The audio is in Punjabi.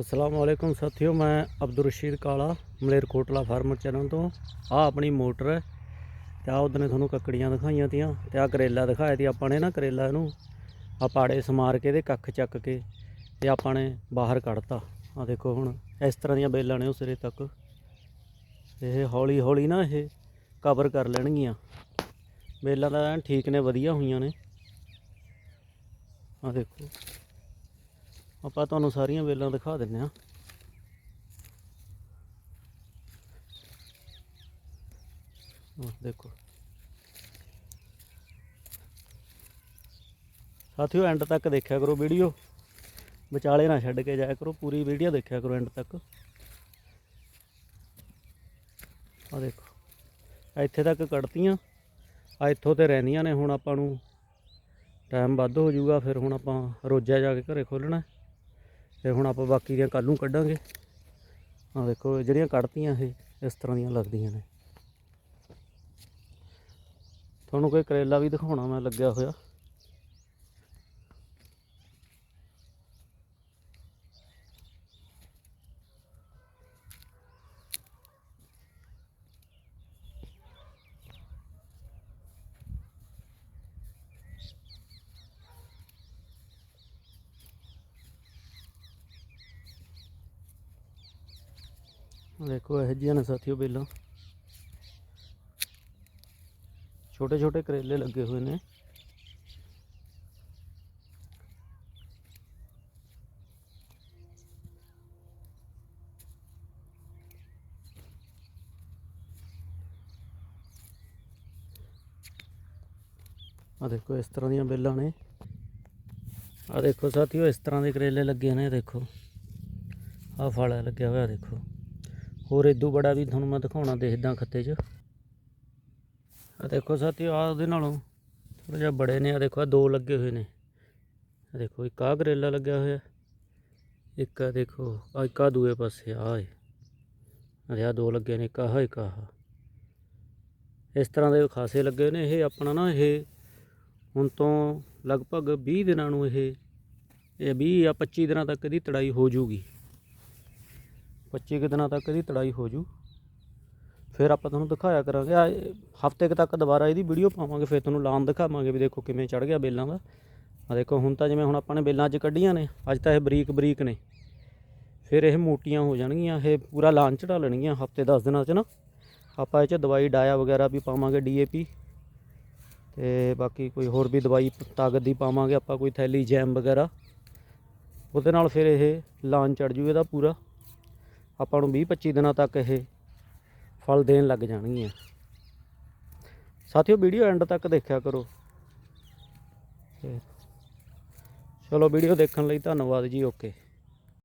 ਅਸਲਾਮ ਵਾਲੇਕੁਮ ਸਾਥੀਓ, ਮੈਂ ਅਬਦੁਰ ਰਸ਼ੀਦ ਕਾਲਾ ਮਲੇਰਕੋਟਲਾ ਫਾਰਮਰ ਚੈਨਲ ਤੋਂ। ਆ ਆਪਣੀ ਮੋਟਰ ਹੈ ਤੇ ਆ ਉਹਦਨੇ ਤੁਹਾਨੂੰ ਕੱਕੜੀਆਂ ਦਿਖਾਈਆਂ ਤੀਆਂ ਤੇ ਆ ਕਰੇਲਾ ਦਿਖਾਇਆ ਤੀ ਆਪਾਂ ਨੇ ਨਾ ਕਰੇਲਾ ਇਹਨੂੰ। ਆ ਪਾੜੇ ਸਮਾਰ ਕੇ ਇਹਦੇ ਕੱਖ ਚੱਕ ਕੇ ਤੇ ਆਪਾਂ ਨੇ ਬਾਹਰ ਕੱਢਤਾ। ਆ ਦੇਖੋ ਹੁਣ, ਇਸ ਤਰ੍ਹਾਂ ਦੀਆਂ ਬੇਲਾਂ ਨੇ ਉਹ ਸਿਰੇ ਤੱਕ। ਇਹ ਹੌਲੀ ਹੌਲੀ ਨਾ ਇਹ ਕਵਰ ਕਰ ਲੈਣਗੀਆਂ। ਬੇਲਾਂ ਤਾਂ ਠੀਕ ਨੇ, ਵਧੀਆ ਹੋਈਆਂ ਨੇ। ਆ ਦੇਖੋ। ਆਪਾਂ ਤੁਹਾਨੂੰ ਸਾਰੀਆਂ ਵੇਲਾਂ ਦਿਖਾ ਦਿੰਨੇ ਆ ਦੇਖੋ। ਸਾਥੀਓ ਐਂਡ ਤੱਕ ਦੇਖਿਆ ਕਰੋ ਵੀਡੀਓ ਵਿਚਾਲੇ ਨਾ ਛੱਡ ਕੇ ਜਾਇਆ ਕਰੋ, ਪੂਰੀ ਵੀਡੀਓ ਦੇਖਿਆ ਕਰੋ ਐਂਡ ਤੱਕ। ਆ ਦੇਖੋ। ਇੱਥੇ ਤੱਕ ਕੱਢਤੀਆਂ। ਆ ਇੱਥੋਂ ਤੇ ਰਹਿੰਦੀਆਂ ਨੇ, ਹੁਣ ਆਪਾਂ ਨੂੰ ਟਾਈਮ ਵੱਧ ਹੋ ਜਾਊਗਾ ਫਿਰ ਹੁਣ ਆਪਾਂ ਰੋਜ਼ਾ ਜਾ ਕੇ ਘਰੇ ਖੋਲਣਾ ਤੇ ਹੁਣ ਆਪਾਂ ਬਾਕੀ ਦੀਆਂ ਕੱਲ੍ਹ ਨੂੰ ਕੱਢਾਂਗੇ। ਆ ਦੇਖੋ, ਜਿਹੜੀਆਂ ਕੱਢਤੀਆਂ ਇਹ, ਇਸ ਤਰ੍ਹਾਂ ਦੀਆਂ ਲੱਗਦੀਆਂ ਨੇ। ਤੁਹਾਨੂੰ ਕੋਈ ਕਰੇਲਾ ਵੀ ਦਿਖਾਉਣਾ ਮੈਂ ਲੱਗਿਆ ਹੋਇਆ। ਦੇਖੋ ਇਹ ਜਿਹੀਆਂ ਨੇ ਸਾਥੀਓ ਬੇਲਾਂ। ਛੋਟੇ ਛੋਟੇ ਕਰੇਲੇ ਲੱਗੇ ਹੋਏ ਨੇ। ਆ ਦੇਖੋ ਇਸ ਤਰ੍ਹਾਂ ਦੀਆਂ ਬੇਲਾਂ ਨੇ। ਆ ਦੇਖੋ ਸਾਥੀਓ ਇਸ ਤਰ੍ਹਾਂ ਦੇ ਕਰੇਲੇ ਲੱਗੇ ਨੇ, ਦੇਖੋ। ਆ ਫਲ ਲੱਗਿਆ ਹੋਇਆ, ਦੇਖੋ। ਹੋਰ ਇਦੋਂ ਬੜਾ ਵੀ ਤੁਹਾਨੂੰ ਮੈਂ ਦਿਖਾਉਣਾ ਦੇਖਦਾ ਖੱਤੇ 'ਚ। ਆ ਦੇਖੋ ਸਾਥੀਓ ਆ ਉਹਦੇ ਨਾਲੋਂ ਥੋੜਾ ਜਿਹਾ ਬੜੇ ਨੇ। ਆ ਦੇਖੋ ਆ ਦੋ ਲੱਗੇ ਹੋਏ ਨੇ। ਆ ਦੇਖੋ, ਇੱਕ ਆ ਕਰੇਲਾ ਲੱਗਿਆ ਹੋਇਆ। ਇੱਕ ਆ ਦੇਖੋ ਆ ਇੱਕ ਆ ਦੂਏ ਪਾਸੇ ਆ ਏ। ਆ ਆਹ ਦੋ ਲੱਗੇ ਨੇ, ਇੱਕ ਆਹ ਇੱਕ ਆਹ। ਇਸ ਤਰ੍ਹਾਂ ਦੇ ਖਾਸੇ ਲੱਗੇ ਨੇ। ਇਹ ਆਪਣਾ ਨਾ, ਇਹ ਹੁਣ ਤੋਂ ਲਗਭਗ 20 ਦਿਨਾਂ ਨੂੰ ਇਹ ਇਹ 20 ਜਾਂ 25 ਦਿਨਾਂ ਤੱਕ ਇਹਦੀ ਤੜਾਈ ਹੋ ਜੂਗੀ। 25 ਕੁ ਦਿਨਾਂ ਤੱਕ ਇਹਦੀ ਤੜਾਈ ਹੋ ਜੂ। ਫਿਰ ਆਪਾਂ ਤੁਹਾਨੂੰ ਦਿਖਾਇਆ ਕਰਾਂਗੇ। ਆ ਹਫ਼ਤੇ ਕੁ ਤੱਕ ਦੁਬਾਰਾ ਇਹਦੀ ਵੀਡੀਓ ਪਾਵਾਂਗੇ, ਫਿਰ ਤੁਹਾਨੂੰ ਲਾਣ ਦਿਖਾਵਾਂਗੇ ਵੀ ਦੇਖੋ ਕਿਵੇਂ ਚੜ ਗਿਆ ਬੇਲਾਂ ਦਾ। ਆ ਦੇਖੋ, ਹੁਣ ਤਾਂ ਜਿਵੇਂ ਹੁਣ ਆਪਾਂ ਨੇ ਬੇਲਾਂ ਅੱਜ ਕੱਢੀਆਂ ਨੇ, ਅੱਜ ਤਾਂ ਇਹ ਬਰੀਕ ਬਰੀਕ ਨੇ। ਫਿਰ ਇਹ ਮੋਟੀਆਂ ਹੋ ਜਾਣਗੀਆਂ, ਇਹ ਪੂਰਾ ਲਾਣ ਚੜਾ ਲੈਣਗੀਆਂ ਹਫ਼ਤੇ 10 ਦਿਨਾਂ 'ਚ ਨਾ। ਆਪਾਂ ਇਹ 'ਚ ਦਵਾਈ ਡਾਇਆ ਵਗੈਰਾ ਵੀ ਪਾਵਾਂਗੇ ਡੀਏਪੀ ਤੇ ਬਾਕੀ ਕੋਈ ਹੋਰ ਵੀ ਦਵਾਈ ਤਾਕਤ ਦੀ ਪਾਵਾਂਗੇ ਆਪਾਂ, ਕੋਈ ਥੈਲੀ ਜੈਮ ਵਗੈਰਾ। ਉਹਦੇ ਨਾਲ ਫਿਰ ਇਹ ਲਾਣ ਚੜ ਜੂ ਇਹਦਾ ਪੂਰਾ। ਆਪਾਂ ਨੂੰ 20 25 ਦਿਨਾਂ ਤੱਕ ਇਹ ਫਲ ਦੇਣ ਲੱਗ ਜਾਣਗੀਆਂ। ਸਾਥੀਓ ਵੀਡੀਓ ਐਂਡ ਤੱਕ ਦੇਖਿਆ ਕਰੋ। ਤੇ ਚਲੋ ਵੀਡੀਓ ਦੇਖਣ ਲਈ ਧੰਨਵਾਦ ਜੀ ਓਕੇ